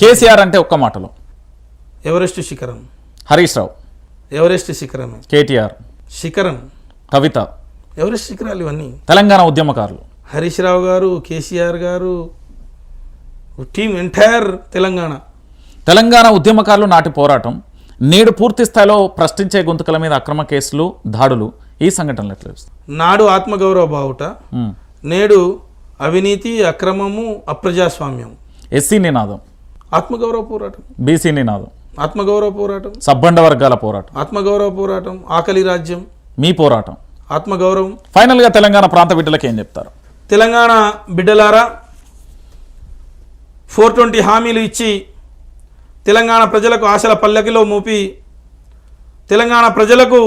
కేసీఆర్ అంటే ఒక్క మాటలో. ఎవరెస్ట్ శిఖరం? హరీష్ రావు. ఎవరెస్ట్ శిఖరమే? కేటీఆర్. శిఖరం? కవిత. ఎవరెస్ట్ శిఖరాలు ఇవన్నీ? తెలంగాణ ఉద్యమకారులు. హరీష్ రావు గారు కేసీఆర్ గారు టీం ఎంటైర్ తెలంగాణ. తెలంగాణ ఉద్యమకారులు నాటి పోరాటం నేడు పూర్తి స్థాయిలో ప్రశ్నించే గొంతుకల మీద అక్రమ కేసులు దాడులు ఈ సంఘటనలు ఎట్లా నాడు ఆత్మగౌరవ బావుట. నేడు అవినీతి అక్రమము అప్రజాస్వామ్యం. ఎస్సీ నినాదం. ఆత్మగౌరవ పోరాటం. బీసీ నినాదం ఆత్మగౌరవ పోరాటం. సబ్బండ వర్గాల పోరాటం. ఆత్మగౌరవ పోరాటం. ఆకలి రాజ్యం. మీ పోరాటం. ఆత్మగౌరవం. ఫైనల్గా తెలంగాణ ప్రాంత బిడ్డలకు ఏం చెప్తారు? తెలంగాణ బిడ్డలారా ఫోర్ ట్వంటీ హామీలు ఇచ్చి తెలంగాణ ప్రజలకు ఆశల పల్లకిలో మోపి తెలంగాణ ప్రజలకు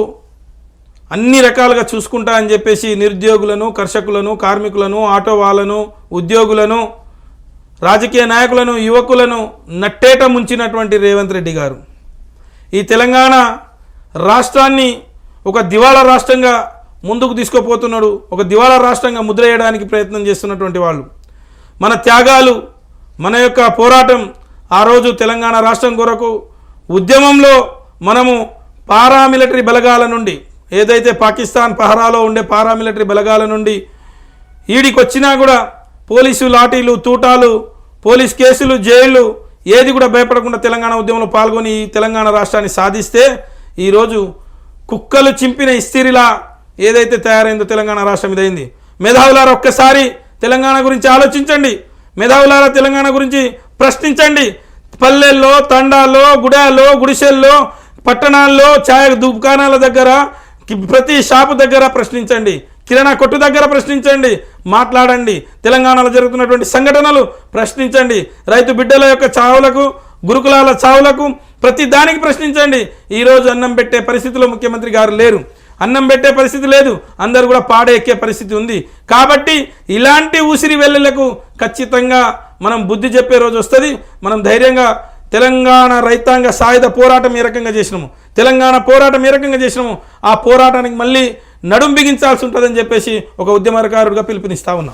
అన్ని రకాలుగా చూసుకుంటా అని చెప్పేసి నిరుద్యోగులను కర్షకులను కార్మికులను ఆటో వాళ్ళను ఉద్యోగులను రాజకీయ నాయకులను యువకులను నట్టేట ముంచినటువంటి రేవంత్ రెడ్డి గారు. ఈ తెలంగాణ రాష్ట్రాన్ని ఒక దివాళా రాష్ట్రంగా ముందుకు తీసుకుపోతున్నాడు ఒక దివాళా రాష్ట్రంగా ముద్ర వేయడానికి ప్రయత్నం చేస్తున్నటువంటి వాళ్ళు. మన త్యాగాలు మన యొక్క పోరాటం ఆ రోజు తెలంగాణ రాష్ట్రం కొరకు ఉద్యమంలో మనము పారామిలిటరీ బలగాల నుండి ఏదైతే పాకిస్తాన్ పహరాలో ఉండే పారామిలిటరీ బలగాల నుండి ఈడికొచ్చినా కూడా పోలీసు లాఠీలు తూటాలు పోలీస్ కేసులు జైళ్ళు ఏది కూడా భయపడకుండా తెలంగాణ ఉద్యమంలో పాల్గొని తెలంగాణ రాష్ట్రాన్ని సాధిస్తే ఈరోజు కుక్కలు చింపిన ఇస్తిరిలా ఏదైతే తయారైందో తెలంగాణ రాష్ట్రం ఇదైంది మేధావులారా ఒక్కసారి తెలంగాణ గురించి ఆలోచించండి. మేధావులారా తెలంగాణ గురించి ప్రశ్నించండి. పల్లెల్లో తండాల్లో గుడాల్లో గుడిసెల్లో పట్టణాల్లో ఛాయ దుకాణాల దగ్గర ప్రతి షాపు దగ్గర ప్రశ్నించండి. కిరాణా కొట్టు దగ్గర ప్రశ్నించండి మాట్లాడండి. తెలంగాణలో జరుగుతున్నటువంటి సంఘటనలు ప్రశ్నించండి. రైతు బిడ్డల యొక్క చావులకు గురుకులాల చావులకు ప్రతి దానికి ప్రశ్నించండి. ఈరోజు అన్నం పెట్టే పరిస్థితిలో ముఖ్యమంత్రి గారు లేరు. అన్నం పెట్టే పరిస్థితి లేదు. అందరు కూడా పాడే ఎక్కే పరిస్థితి ఉంది. కాబట్టి ఇలాంటి ఉసిరి వెల్లులకు ఖచ్చితంగా మనం బుద్ధి చెప్పే రోజు వస్తుంది. మనం ధైర్యంగా తెలంగాణ రైతాంగ సాయుధ పోరాటం ఏ రకంగా చేసినాము? తెలంగాణ పోరాటం ఏ రకంగా చేసినాము? ఆ పోరాటానికి మళ్ళీ నడుం బిగించాల్సి ఉంటుందని చెప్పేసి ఒక ఉద్యమకారుడిగా పిలుపునిస్తా ఉన్నాం.